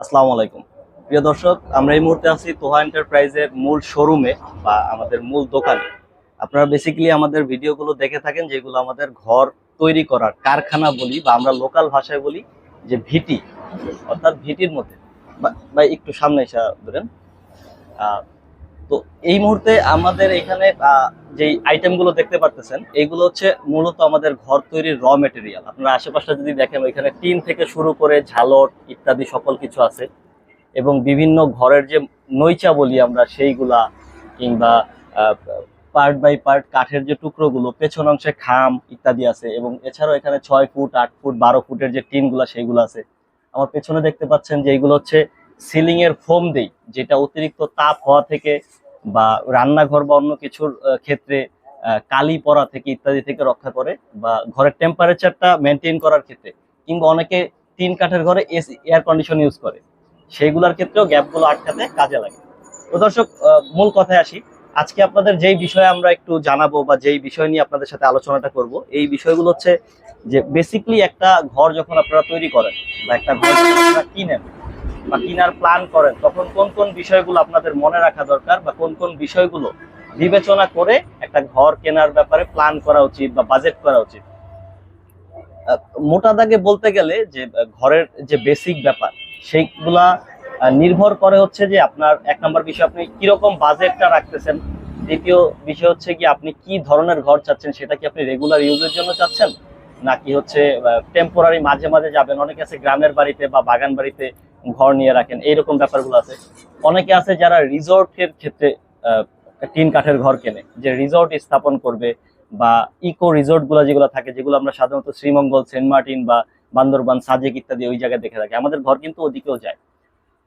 আসসালামু আলাইকুম। প্রিয় দর্শক, আমরা এই মুহূর্তে আছি তোহা এন্টারপ্রাইজের মূল শোরুমে বা আমাদের মূল দোকানে। আপনারা বেসিক্যালি আমাদের ভিডিওগুলো দেখে থাকেন, যেগুলো আমাদের ঘর তৈরি করার কারখানা বলি বা আমরা লোকাল ভাষায় বলি যে ভিটি, অর্থাৎ ভিটির মধ্যে। বা- একটু সামনে এসে ধরেন তো এই মুহূর্তে আমাদের এখানে যেই আইটেমগুলো দেখতে পারতেছেন এইগুলো হচ্ছে মূলত আমাদের ঘর তৈরির র মেটেরিয়াল আপনারা আশেপাশে যদি দেখেন, ওইখানে টিন থেকে শুরু করে ঝালট ইত্যাদি সকল কিছু আছে এবং বিভিন্ন ঘরের যে নৈচা বলি আমরা সেইগুলা, কিংবা পার্ট বাই পার্ট কাঠের যে টুকরোগুলো, পেছন অংশে খাম ইত্যাদি আছে এবং এছাড়াও এখানে ছয় ফুট, আট ফুট, বারো ফুটের যে টিনগুলো সেইগুলো আছে। আমার পেছনে দেখতে পাচ্ছেন যে এইগুলো হচ্ছে সিলিং এর ফোম দেই, যেটা অতিরিক্ত তাপ হওয়া থেকে বা রান্নাঘর বা অন্য কিছুর ক্ষেত্রে কালি পড়া থেকে ইত্যাদি থেকে রক্ষা করে বা ঘরের টেম্পারেচারটা মেনটেন করার ক্ষেত্রে কিংবা অনেকে তিন কাঠের ঘরে এসি এয়ার কন্ডিশন ইউজ করে। সেইগুলোর ক্ষেত্রেও গ্যাপগুলো আটকাতে কাজে লাগে। তো দর্শক মূল কথায় আসি। আজকে আপনাদের যেই বিষয়ে আমরা একটু জানাব বা যেই বিষয় নিয়ে আপনাদের সাথে আলোচনাটা করব, এই বিষয়গুলো হচ্ছে যে বেসিকলি একটা ঘর যখন আপনারা তৈরি করেন বা একটা ঘর কিনেন বা কেনার প্ল্যান করেন, তখন কোন কোন বিষয়গুলো আপনাদের মনে রাখা দরকার বা কোন কোন বিষয়গুলো বিবেচনা করে একটা ঘর কেনার ব্যাপারে প্ল্যান করা উচিত বা বাজেট করা উচিত? মোটা দাগে বলতে গেলে যে ঘরের যে বেসিক ব্যাপার, সেইগুলা নির্ভর করে হচ্ছে যে আপনার, এক নম্বর বিষয় আপনি কীরকম বাজেটটা রাখতেছেন, দ্বিতীয় বিষয় হচ্ছে কি আপনি কি ধরনের ঘর চাচ্ছেন, সেটা কি আপনি রেগুলার ইউজের জন্য চাচ্ছেন? নাকি হচ্ছে টেম্পোরারি মাঝে মাঝে যাবেন, অনেকে আছে গ্রামের বাড়িতে বা বাগান বাড়িতে ঘর নিয়ে রাখেন, এইরকম ব্যাপারগুলো আছে। অনেকে আছে যারা রিসোর্টের ক্ষেত্রে টিন কাঠের ঘর কেনে, যে রিসোর্ট স্থাপন করবে বা ইকো রিসোর্টগুলো যেগুলো থাকে, যেগুলো আমরা সাধারণত শ্রীমঙ্গল, সেন্ট মার্টিন বা বান্দরবান, সাজেক ইত্যাদি ওই জায়গায় দেখে থাকি। আমাদের ঘর কিন্তু ওদিকেও যায়।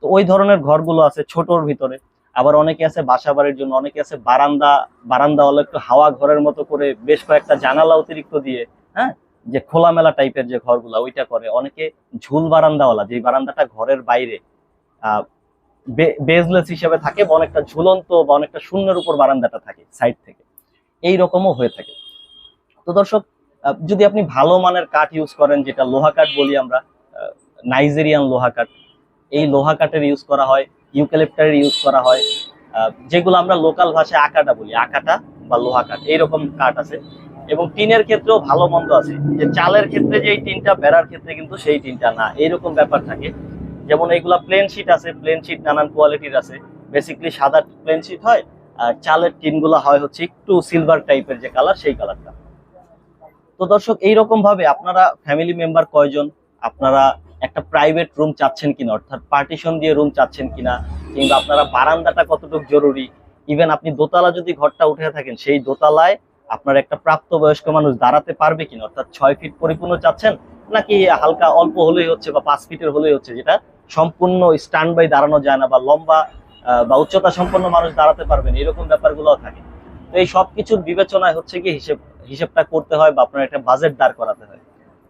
তো ওই ধরনের ঘরগুলো আছে ছোটর ভিতরে। আবার অনেকে আছে বাসা বাড়ির জন্য, অনেকে আছে বারান্দা বারান্দা, বারান্দাওয়ালা একটু হাওয়া ঘরের মতো করে বেশ কয়েকটা জানালা অতিরিক্ত দিয়ে হ্যাঁ? যে খোলামেলা টাইপের যে ঘরগুলো, ওইটা করে। অনেকে ঝুল বারান্দাওয়ালা, যে বারান্দাটা ঘরের বাইরে বেজলেস হিসেবে থাকে বা অনেকটা ঝুলন্ত বা অনেকটা শূন্যের উপর বারান্দাটা থাকে, সাইড থেকে। এই রকমও হয়ে থাকে। তো দর্শক যদি আপনি ভালো মানের কাঠ ইউজ করেন, যেটা লোহা কাঠ বলি আমরা নাইজেরিয়ান লোহা কাঠ, এই লোহা কাঠের ইউজ করা হয়, ইউক্যালিপ্টারের ইউজ করা হয় যেগুলো আমরা লোকাল ভাষায় আকাটা বলি, আকাটা বা লোহা কাঠ, এইরকম কাঠ আছে। এবং টিনের ক্ষেত্রেও ভালো মন্দ আছে। যে চালের ক্ষেত্রে যেই টিনটা, বেড়ার ক্ষেত্রে কিন্তু সেই টিনটা না। এইরকম ব্যাপার থাকে। যেমন এইগুলা প্লেন শিট আছে প্লেন শিট নানান কোয়ালিটির আছে। বেসিক্যালি সাদা প্লেন শিট হয়, আর চালের টিনগুলো হয় হচ্ছে একটু সিলভার টাইপের যে কালার সেই কালারটা তো দর্শক এইরকম ভাবে আপনারা ফ্যামিলি মেম্বার কয়জন, আপনারা একটা প্রাইভেট রুম চাচ্ছেন কিনা, অর্থাৎ পার্টিশন দিয়ে রুম চাচ্ছেন কিনা, কিংবা আপনারা বারান্দাটা কতটুকু জরুরি? ইভেন আপনি দোতলা যদি ঘরটা উঠে থাকেন, সেই দোতলায় আপনার একটা প্রাপ্তবয়স্ক মানুষ দাঁড়াতে পারবে কিনা? অর্থাৎ ছয় ফিট পরিপূর্ণ চাচ্ছেন নাকি হালকা অল্প হলেই হচ্ছে বা পাঁচ ফিটের হলেই হচ্ছে যেটা সম্পূর্ণ স্ট্যান্ড বাই দাঁড়ানো যায় না বা লম্বা বা উচ্চতা সম্পন্ন মানুষ দাঁড়াতে পারবেন এরকম ব্যাপারগুলো থাকে। তো এই সব কিছুর বিবেচনায় হচ্ছে কি হিসেব, হিসেবটা করতে হয় বা আপনার একটা বাজেট দাঁড় করাতে হয়।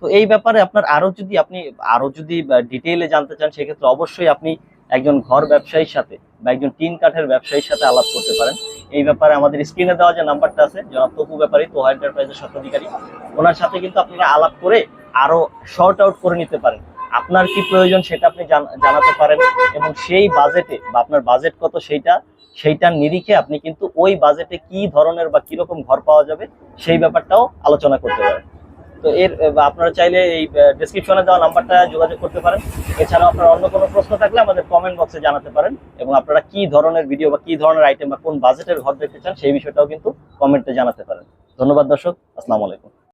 তো এই ব্যাপারে আপনার আরও যদি আপনি, আরও যদি ডিটেইলে জানতে চান, সেক্ষেত্রে অবশ্যই আপনি একজন ঘর ব্যবসায়ীর সাথে বা একজন টিন কাঠের ব্যবসায়ীর সাথে আলাপ করতে পারেন। এই ব্যাপারে আমাদের স্ক্রিনে দেওয়া যে নাম্বারটা আছে, জনাব তপু ব্যাপারী, তোহা এন্টারপ্রাইজের স্বত্বাধিকারী, ওনার সাথে কিন্তু আপনারা আলাপ করে আরও শর্ট আউট করে নিতে পারেন। আপনার কি প্রয়োজন সেটা আপনি জান- জানাতে পারেন এবং সেই বাজেটে বা আপনার বাজেট কত সেইটা সেইটার নিরিখে আপনি কিন্তু ওই বাজেটে কি ধরনের বা কীরকম ঘর পাওয়া যাবে সেই ব্যাপারটাও আলোচনা করতে পারেন। তো এর আপনারা চাইলে এই ডিসক্রিপশনে দেওয়া নাম্বারটা যোগাযোগ করতে পারেন। এছাড়াও আপনার অন্য কোনো প্রশ্ন থাকলে আমাদের কমেন্ট বক্সে জানাতে পারেন এবং আপনারা কি ধরনের ভিডিও বা কি ধরনের আইটেম বা কোন বাজেটের ঘর দেখতে চান সেই বিষয়টাও কিন্তু কমেন্টে জানাতে পারেন। ধন্যবাদ দর্শক, আসসালামু আলাইকুম।